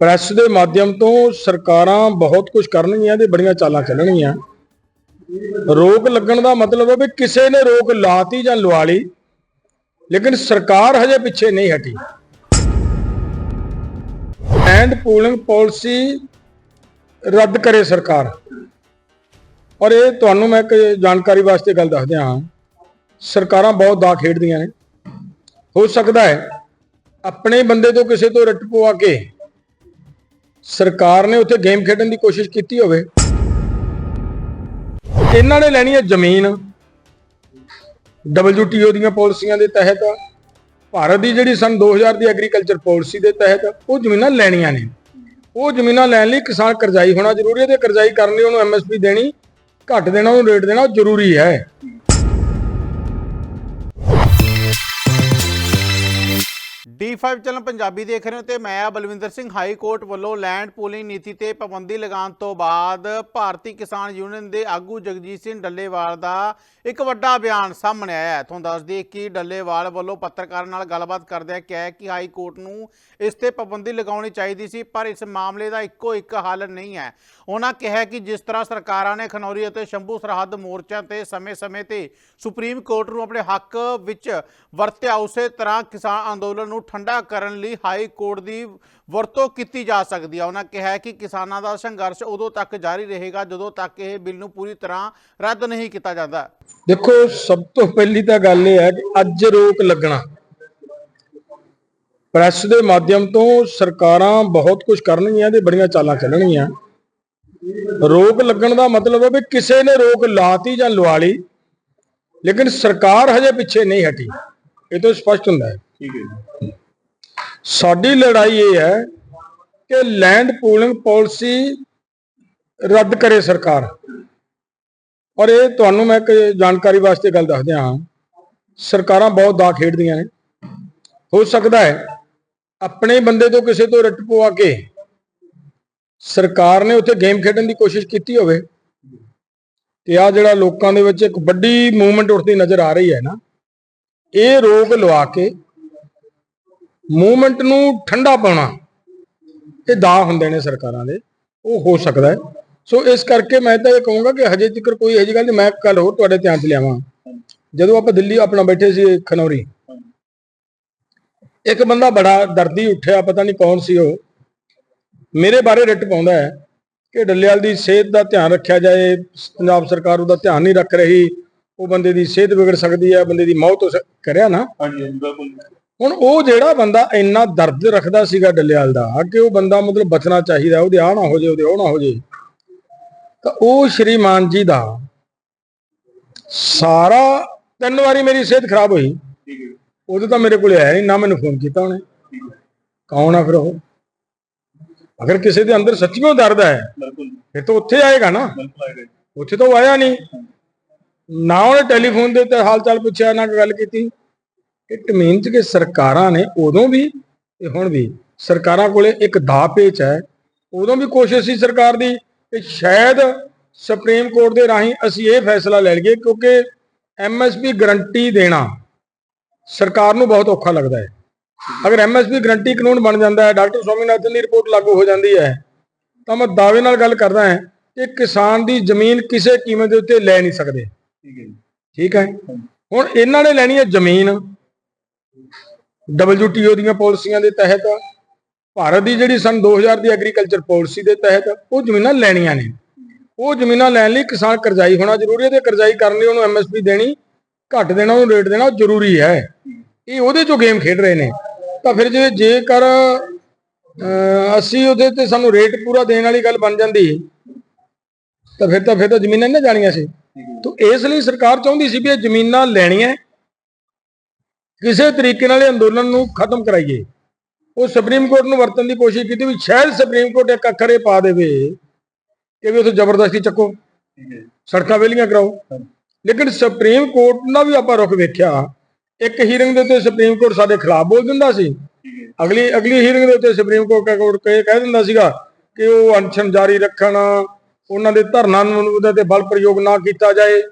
Press ਦੇ ਮਾਧਿਅਮ ਤੋਂ ਸਰਕਾਰਾਂ ਬਹੁਤ ਕੁਝ ਕਰਨਗੀਆਂ ਤੇ ਬੜੀਆਂ ਚਾਲਾਂ ਚੱਲਣਗੀਆਂ। ਰੋਕ ਲੱਗਣ ਦਾ ਮਤਲਬ ਹੈ ਵੀ ਕਿਸੇ ਨੇ ਰੋਕ ਲਾਤੀ ਜਾਂ ਲਵਾ ਲਈ, ਲੇਕਿਨ ਸਰਕਾਰ ਹਜੇ ਪਿੱਛੇ ਨਹੀਂ ਹਟੀ। ਐਂਡ ਪੂਲਿੰਗ ਪਾਲਿਸੀ ਰੱਦ ਕਰੇ ਸਰਕਾਰ। ਔਰ ਇਹ ਤੁਹਾਨੂੰ ਮੈਂ ਇੱਕ ਜਾਣਕਾਰੀ ਵਾਸਤੇ ਗੱਲ ਦੱਸ ਦਿਆਂ ਸਰਕਾਰਾਂ ਬਹੁਤ ਦਾ ਖੇਡਦੀਆਂ ਨੇ। ਹੋ ਸਕਦਾ ਹੈ ਆਪਣੇ ਬੰਦੇ ਤੋਂ ਕਿਸੇ ਤੋਂ ਰੱਟ ਪਵਾ ਕੇ ਸਰਕਾਰ ਨੇ ਉੱਥੇ ਗੇਮ ਖੇਡਣ ਦੀ ਕੋਸ਼ਿਸ਼ ਕੀਤੀ ਹੋਵੇ। ਇਹਨਾਂ ਨੇ ਲੈਣੀ ਹੈ ਜ਼ਮੀਨ। WTO ਦੀਆਂ ਪਾਲਿਸੀਆਂ ਦੇ ਤਹਿਤ। ਭਾਰਤ ਦੀ ਜਿਹੜੀ ਸਨ 2000 ਦੀ ਐਗਰੀਕਲਚਰ ਪਾਲਿਸੀ ਦੇ ਤਹਿਤ ਉਹ ਜ਼ਮੀਨਾਂ ਲੈਣੀਆਂ ਨੇ। ਉਹ ਜ਼ਮੀਨਾਂ ਲੈਣ ਲਈ ਕਿਸਾਨ ਕਰਜ਼ਾਈ ਹੋਣਾ ਜ਼ਰੂਰੀ ਹੈ ਤੇ ਕਰਜ਼ਾਈ ਕਰਨ ਲਈ ਉਹਨੂੰ ਐਮਐਸਪੀ ਦੇਣੀ, ਘੱਟ ਦੇਣਾ, ਉਹਨੂੰ ਰੇਟ ਦੇਣਾ ਉਹ ਜ਼ਰੂਰੀ ਹੈ। D5 ਚੈਨਲ ਪੰਜਾਬੀ ਦੇਖ ਰਹੇ ਹੋ ਤੇ ਮੈਂ ਬਲਵਿੰਦਰ ਸਿੰਘ ਹਾਈ ਕੋਰਟ ਵੱਲੋਂ ਲੈਂਡ ਪੂਲਿੰਗ ਨੀਤੀ ਤੇ ਪਾਬੰਦੀ ਲਗਾਉਣ ਤੋਂ ਬਾਅਦ ਭਾਰਤੀ ਕਿਸਾਨ ਯੂਨੀਅਨ ਦੇ ਆਗੂ ਜਗਜੀਤ ਸਿੰਘ ਡੱਲੇਵਾਲ ਦਾ ਇੱਕ ਵੱਡਾ ਬਿਆਨ ਸਾਹਮਣੇ ਆਇਆ ਹੈ। ਤੁਹਾਨੂੰ ਦੱਸ ਦਈਏ ਕਿ ਡੱਲੇਵਾਲ ਵੱਲੋਂ ਪੱਤਰਕਾਰਾਂ ਨਾਲ ਗੱਲਬਾਤ ਕਰਦਿਆਂ ਕਿਹਾ ਕਿ ਹਾਈ ਕੋਰਟ ਨੂੰ ਇਸ ਤੇ ਪਾਬੰਦੀ ਲਗਾਉਣੀ ਚਾਹੀਦੀ ਸੀ, ਪਰ ਇਸ ਮਾਮਲੇ ਦਾ ਇੱਕੋ ਇੱਕ ਹੱਲ ਨਹੀਂ ਹੈ। ਉਹਨਾਂ ਕਿਹਾ ਕਿ ਜਿਸ ਤਰ੍ਹਾਂ ਸਰਕਾਰਾਂ ਨੇ ਖਨੌਰੀ ਅਤੇ ਸ਼ੰਭੂ ਸਰਹੱਦ ਮੋਰਚਿਆਂ ਤੇ ਸਮੇਂ-ਸਮੇਂ ਤੇ ਸੁਪਰੀਮ ਕੋਰਟ ਨੂੰ ਆਪਣੇ ਹੱਕ ਵਿੱਚ ਵਰਤਿਆ, ਉਸੇ ਤਰ੍ਹਾਂ ਕਿਸਾਨ ਅੰਦੋਲਨ ਨੂੰ ਠੰਡਾ ਕਰਨ ਲਈ ਹਾਈ ਕੋਰਟ ਦੀ ਵਰਤੋਂ ਕੀਤੀ ਜਾ ਸਕਦੀ ਹੈ ਉਹਨਾਂ ਕਿਹਾ ਕਿ ਕਿਸਾਨਾਂ ਦਾ ਸੰਘਰਸ਼ ਉਦੋਂ ਤੱਕ ਜਾਰੀ ਰਹੇਗਾ ਜਦੋਂ ਤੱਕ ਇਹ ਬਿੱਲ ਨੂੰ ਪੂਰੀ ਤਰ੍ਹਾਂ ਰੱਦ ਨਹੀਂ ਕੀਤਾ ਜਾਂਦਾ। ਦੇਖੋ ਸਭ ਤੋਂ ਪਹਿਲੀ ਤਾਂ ਗੱਲ ਇਹ ਹੈ ਕਿ ਅੱਜ ਰੋਕ ਲੱਗਣਾ। ਪ੍ਰੈਸ ਦੇ ਮਾਧਿਅਮ ਤੋਂ ਸਰਕਾਰਾਂ ਬਹੁਤ ਕੁਝ ਕਰਨਗੀਆਂ ਤੇ ਬੜੀਆਂ ਚਾਲਾਂ ਚੱਲਣਗੀਆਂ। ਰੋਕ ਲੱਗਣ ਦਾ ਮਤਲਬ ਹੈ ਵੀ ਕਿਸੇ ਨੇ ਰੋਕ ਲਾਤੀ ਜਾਂ ਲਵਾ ਲਈ ਲੇਕਿਨ ਸਰਕਾਰ ਹਜੇ ਪਿੱਛੇ ਨਹੀਂ ਹਟੀ। ਇਹ ਤਾਂ ਸਪਸ਼ਟ ਹੁੰਦਾ ਹੈ। ਠੀਕ ਹੈ ਜੀ। ਸਾਡੀ ਲੜਾਈ ਇਹ ਹੈ ਕਿ ਲੈਂਡ ਪੂਲਿੰਗ ਪਾਲਿਸੀ ਰੱਦ ਕਰੇ ਸਰਕਾਰ। ਔਰ ਇਹ ਤੁਹਾਨੂੰ ਮੈਂ ਇੱਕ ਜਾਣਕਾਰੀ ਵਾਸਤੇ ਗੱਲ ਦੱਸ ਦਿਆਂ ਸਰਕਾਰਾਂ ਬਹੁਤ ਦਾ ਖੇਡਦੀਆਂ ਨੇ। ਹੋ ਸਕਦਾ ਹੈ ਆਪਣੇ ਬੰਦੇ ਤੋਂ ਕਿਸੇ ਤੋਂ ਰੱਟ ਪਵਾ ਕੇ ਸਰਕਾਰ ਨੇ ਉੱਥੇ ਗੇਮ ਖੇਡਣ ਦੀ ਕੋਸ਼ਿਸ਼ ਕੀਤੀ ਹੋਵੇ। ਤੇ ਆ ਜਿਹੜਾ ਲੋਕਾਂ ਦੇ ਵਿੱਚ ਇੱਕ ਵੱਡੀ ਮੂਵਮੈਂਟ ਉੱਠਦੀ ਨਜ਼ਰ ਆ ਰਹੀ ਹੈ ਨਾ, ਇਹ ਰੋਕ ਲਵਾ ਕੇ ਮੂਵਮੈਂਟ ਨੂੰ ਠੰਡਾ ਪਾਉਣਾ, ਇਹ ਦਾ ਹੁੰਦੇ ਨੇ ਸਰਕਾਰਾਂ ਦੇ, ਉਹ ਹੋ ਸਕਦਾ ਹੈ। ਸੋ ਇਸ ਕਰਕੇ ਮੈਂ ਤਾਂ ਇਹ ਕਹੂੰਗਾ ਕਿ ਹਜੇ ਤੱਕ ਕੋਈ ਇਹੋ ਜਿਹੀ ਗੱਲ ਨਹੀਂ, ਮੈਂ ਕੱਲ ਹੋਰ ਤੁਹਾਡੇ ਧਿਆਨ 'ਚ ਲਿਆਵਾਂ। ਜਦੋਂ ਆਪਾਂ ਦਿੱਲੀ ਆਪਣਾ ਬੈਠੇ ਸੀ ਖਨੌਰੀ, ਇੱਕ ਬੰਦਾ ਬੜਾ ਦਰਦੀ ਉੱਠਿਆ, ਪਤਾ ਨਹੀਂ ਕੌਣ ਸੀ ਉਹ, ਮੇਰੇ ਬਾਰੇ ਰਿਟ ਪਾਉਂਦਾ ਹੈ ਕਿ ਡੱਲੇਵਾਲ ਦੀ ਸਿਹਤ ਦਾ ਧਿਆਨ ਰੱਖਿਆ ਜਾਏ, ਪੰਜਾਬ ਸਰਕਾਰ ਉਹਦਾ ਧਿਆਨ ਨਹੀਂ ਰੱਖ ਰਹੀ, ਉਹ ਬੰਦੇ ਦੀ ਸਿਹਤ ਵਿਗੜ ਸਕਦੀ ਹੈ, ਬੰਦੇ ਦੀ ਮੌਤ ਹੋ ਕਰਿਆ ਨਾ? ਹਾਂਜੀ, ਬਿਲਕੁਲ। ਹੁਣ ਉਹ ਜਿਹੜਾ ਬੰਦਾ ਇੰਨਾ ਦਰਦ ਰੱਖਦਾ ਸੀਗਾ ਡੱਲੇਵਾਲ ਦਾ ਕਿ ਉਹ ਬੰਦਾ ਮਤਲਬ ਬਚਣਾ ਚਾਹੀਦਾ ਉਹਦੇ ਆ ਨਾ ਹੋ ਜੇ ਉਹਦੇ ਉਹ ਨਾ ਹੋ ਜੇ ਤਾਂ ਉਹ ਸ਼੍ਰੀਮਾਨ ਜੀ ਦਾ ਸਾਰਾ ਤਿੰਨ ਵਾਰੀ ਮੇਰੀ ਸਿਹਤ ਖਰਾਬ ਹੋਈ। ਉਦੋਂ ਤਾਂ ਮੇਰੇ ਕੋਲ ਆਇਆ ਨਹੀਂ ਨਾ ਮੈਨੂੰ ਫੋਨ ਕੀਤਾ ਉਹਨੇ। ਕੌਣ ਆ ਫਿਰ ਉਹ? ਅਗਰ ਕਿਸੇ ਦੇ ਅੰਦਰ ਸੱਚੀਓ ਦਰਦ ਹੈ ਫਿਰ ਤਾਂ ਉੱਥੇ ਆਏਗਾ ਨਾ। ਉੱਥੇ ਤਾਂ ਉਹ ਆਇਆ ਨਹੀਂ। ਨਾ ਉਹਨੇ ਟੈਲੀਫੋਨ ਦੇ ਉੱਤੇ ਹਾਲ ਚਾਲ ਪੁੱਛਿਆ ਨਾ ਗੱਲ ਕੀਤੀ। ਇਟ ਮੀਨਸ ਕਿ ਸਰਕਾਰਾਂ ਨੇ ਉਦੋਂ ਵੀ ਤੇ ਹੁਣ ਵੀ ਸਰਕਾਰਾਂ ਕੋਲੇ ਇੱਕ ਦਾ ਪੇਚ ਹੈ ਉਦੋਂ ਵੀ ਕੋਸ਼ਿਸ਼ ਸੀ ਸਰਕਾਰ ਦੀ ਕਿ ਸ਼ਾਇਦ ਸੁਪਰੀਮ ਕੋਰਟ ਦੇ ਰਾਹੀਂ ਅਸੀਂ ਇਹ ਫੈਸਲਾ ਲੈ ਲਈਏ ਕਿਉਂਕਿ ਐਮਐਸਪੀ ਗਰੰਟੀ ਦੇਣਾ ਸਰਕਾਰ ਨੂੰ ਬਹੁਤ ਔਖਾ ਲੱਗਦਾ ਹੈ। ਅਗਰ ਐਮਐਸਪੀ ਗਰੰਟੀ ਕਾਨੂੰਨ ਬਣ ਜਾਂਦਾ ਹੈ ਡਾਕਟਰ ਸਵਾਮੀਨਾਥਨ ਦੀ ਰਿਪੋਰਟ ਲਾਗੂ ਹੋ ਜਾਂਦੀ ਹੈ ਤਾਂ ਮੈਂ ਦਾਅਵੇ ਨਾਲ ਗੱਲ ਕਰਦਾ ਹਾਂ ਕਿ ਕਿਸਾਨ ਦੀ ਜ਼ਮੀਨ ਕਿਸੇ ਕੀਮਤ ਦੇ ਉੱਤੇ ਲੈ ਨਹੀਂ ਸਕਦੇ। ਠੀਕ ਹੈ ਠੀਕ ਹੈ? ਹੁਣ ਇਹਨਾਂ ਨੇ ਲੈਣੀ ਹੈ ਜ਼ਮੀਨ WTO ਦੀਆਂ ਪਾਲਿਸੀਆਂ ਦੇ ਤਹਿਤ ਭਾਰਤ ਦੀ ਜਿਹੜੀ ਸਨ 2000 ਦੀ ਐਗਰੀਕਲਚਰ ਪਾਲਿਸੀ ਦੇ ਤਹਿਤ ਉਹ ਜ਼ਮੀਨਾਂ ਲੈਣੀਆਂ ਨੇ। ਉਹ ਜ਼ਮੀਨਾਂ ਲੈਣ ਲਈ ਕਿਸਾਨ ਕਰਜ਼ਾਈ ਹੋਣਾ ਜ਼ਰੂਰੀ ਹੈ ਤੇ ਕਰਜ਼ਾਈ ਕਰਨ ਲਈ ਉਹਨੂੰ ਐਮਐਸਪੀ ਦੇਣੀ ਘੱਟ ਦੇਣਾ ਉਹਨੂੰ ਰੇਟ ਦੇਣਾ ਜ਼ਰੂਰੀ ਹੈ। ਇਹ ਉਹਦੇ ਚੋਂ ਗੇਮ ਖੇਡ ਰਹੇ ਨੇ। ਤਾਂ ਫਿਰ ਜੇ ਜੇਕਰ ਅਹ, ਅਸੀਂ ਉਹਦੇ ਤੇ ਸਾਨੂੰ ਰੇਟ ਪੂਰਾ ਦੇਣ ਵਾਲੀ ਗੱਲ ਬਣ ਜਾਂਦੀ ਤਾਂ ਫਿਰ ਤਾਂ ਫਿਰ ਤਾਂ ਜ਼ਮੀਨਾਂ ਨਹੀਂ ਨਾ ਜਾਣੀਆਂ ਸੀ। ਤੋ ਇਸ ਲਈ ਸਰਕਾਰ ਚਾਹੁੰਦੀ ਸੀ ਵੀ ਇਹ ਜ਼ਮੀਨਾਂ ਲੈਣੀਆਂ ਕਿਸੇ ਤਰੀਕੇ ਨਾਲ ਇਹ ਅੰਦੋਲਨ ਨੂੰ ਖਤਮ ਕਰਾਈਏ। ਉਹ ਸੁਪਰੀਮ ਕੋਰਟ ਨੂੰ ਵਰਤਣ ਦੀ ਕੋਸ਼ਿਸ਼ ਕੀਤੀ ਵੀ ਸ਼ਾਇਦ ਸੁਪਰੀਮ ਕੋਰਟ ਇੱਕ ਅੱਖਰ ਇਹ ਪਾ ਦੇਵੇ ਕਿ ਵੀ ਉੱਥੇ ਜ਼ਬਰਦਸਤੀ ਚੱਕੋ, ਸੜਕਾਂ ਵੇਲੀਆਂ ਕਰਾਓ। ਲੇਕਿਨ ਸੁਪਰੀਮ ਕੋਰਟ ਨਾਲ ਵੀ ਆਪਾਂ ਰੁਖ ਵੇਖਿਆ। ਇੱਕ ਹੀਰਿੰਗ ਦੇ ਉੱਤੇ ਸੁਪਰੀਮ ਕੋਰਟ ਸਾਡੇ ਖਿਲਾਫ ਬੋਲ ਦਿੰਦਾ ਸੀ। ਅਗਲੀ ਅਗਲੀ ਹੀਰਿੰਗ ਦੇ ਉੱਤੇ ਸੁਪਰੀਮ ਕੋਰਟ ਕੋਰਟ ਕਹਿ ਦਿੰਦਾ ਸੀਗਾ ਕਿ ਉਹ ਅਨਸ਼ਨ ਜਾਰੀ ਰੱਖਣ, ਉਹਨਾਂ ਦੇ ਧਰਨਾ ਨੂੰ ਉਹਦੇ ਤੇ ਬਲ ਪ੍ਰਯੋਗ ਨਾ ਕੀਤਾ ਜਾਏ।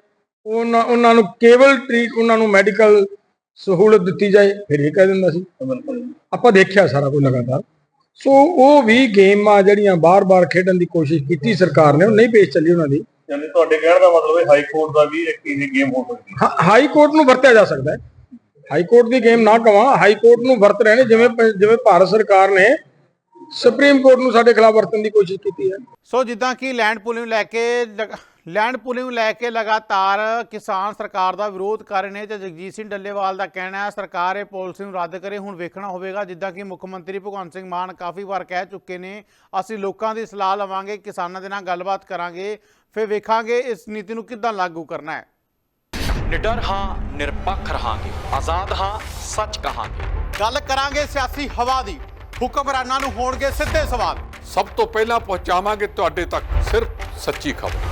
ਉਹਨਾਂ ਉਹਨਾਂ ਨੂੰ ਕੇਵਲ ਟ੍ਰੀਟ ਉਹਨਾਂ ਨੂੰ ਮੈਡੀਕਲ ਸਹੂਲਤ ਦਿੱਤੀ ਜਾਏ ਫਿਰ ਇਹ ਕਹਿ ਦਿੰਦਾ ਸੀ। ਬਿਲਕੁਲ ਆਪਾਂ ਦੇਖਿਆ ਸਾਰਾ ਕੁਝ ਲਗਾਤਾਰ। ਸੋ ਉਹ ਵੀ ਗੇਮਾਂ ਜਿਹੜੀਆਂ ਬਾਰ-ਬਾਰ ਖੇਡਣ ਦੀ ਕੋਸ਼ਿਸ਼ ਕੀਤੀ ਸਰਕਾਰ ਨੇ ਉਹ ਨਹੀਂ ਪੇਸ਼ ਚੱਲੀ ਉਹਨਾਂ ਦੀ। ਯਾਨੀ ਤੁਹਾਡੇ ਕਹਿਣ ਦਾ ਮਤਲਬ ਹੈ ਹਾਈ ਕੋਰਟ ਦਾ ਵੀ ਇੱਕ ਇਹ ਗੇਮ ਹੋ ਸਕਦੀ ਹੈ। ਹਾਈ ਕੋਰਟ ਨੂੰ ਵਰਤਿਆ ਜਾ ਸਕਦਾ ਹੈ। ਹਾਈ ਕੋਰਟ ਦੀ ਗੇਮ ਨਾ ਕਵਾਂ ਹਾਈ ਕੋਰਟ ਨੂੰ ਵਰਤ ਰਹੇ ਨੇ ਜਿਵੇਂ ਜਿਵੇਂ ਭਾਰਤ ਸਰਕਾਰ ਨੇ ਸੁਪਰੀਮ ਕੋਰਟ ਨੂੰ ਸਾਡੇ ਖਿਲਾਫ ਵਰਤਣ ਦੀ ਕੋਸ਼ਿਸ਼ ਕੀਤੀ ਹੈ। ਸੋ ਜਿੱਦਾਂ ਕਿ ਲੈਂਡ ਪੂਲਿੰਗ ਲੈ ਕੇ ਲੈਂਡ ਪੂਲਿੰਗ ਨੂੰ ਲੈ ਕੇ ਲਗਾਤਾਰ ਕਿਸਾਨ ਸਰਕਾਰ ਦਾ ਵਿਰੋਧ ਕਰ ਰਹੇ ਨੇ ਤੇ ਜਗਜੀਤ ਸਿੰਘ ਡੱਲੇਵਾਲ ਦਾ ਕਹਿਣਾ ਹੈ ਸਰਕਾਰ ਇਹ ਪਾਲਿਸੀ ਨੂੰ ਰੱਦ ਕਰੇ ਹੁਣ ਵੇਖਣਾ ਹੋਵੇਗਾ। ਜਿੱਦਾਂ ਕਿ ਮੁੱਖ ਮੰਤਰੀ ਭਗਵੰਤ ਸਿੰਘ ਮਾਨ ਕਾਫੀ ਵਾਰ ਕਹਿ ਚੁੱਕੇ ਨੇ ਅਸੀਂ ਲੋਕਾਂ ਦੀ ਸਲਾਹ ਲਵਾਂਗੇ ਕਿਸਾਨਾਂ ਦੇ ਨਾਲ ਗੱਲਬਾਤ ਕਰਾਂਗੇ ਫਿਰ ਵੇਖਾਂਗੇ ਇਸ ਨੀਤੀ ਨੂੰ ਕਿੱਦਾਂ ਲਾਗੂ ਕਰਨਾ ਹੈ। ਨਿਡਰ ਹਾਂ ਨਿਰਪੱਖ ਰਹਾਂਗੇ ਆਜ਼ਾਦ ਹਾਂ ਸੱਚ ਕਹਾਂਗੇ। ਗੱਲ ਕਰਾਂਗੇ ਸਿਆਸੀ ਹਵਾ ਦੀ ਹੁਕਮਰਾਨਾਂ ਨੂੰ ਹੋਣਗੇ ਸਿੱਧੇ ਸਵਾਲ। ਸਭ ਤੋਂ ਪਹਿਲਾਂ ਪਹੁੰਚਾਵਾਂਗੇ ਤੁਹਾਡੇ ਤੱਕ ਸਿਰਫ ਸੱਚੀ ਖਬਰ।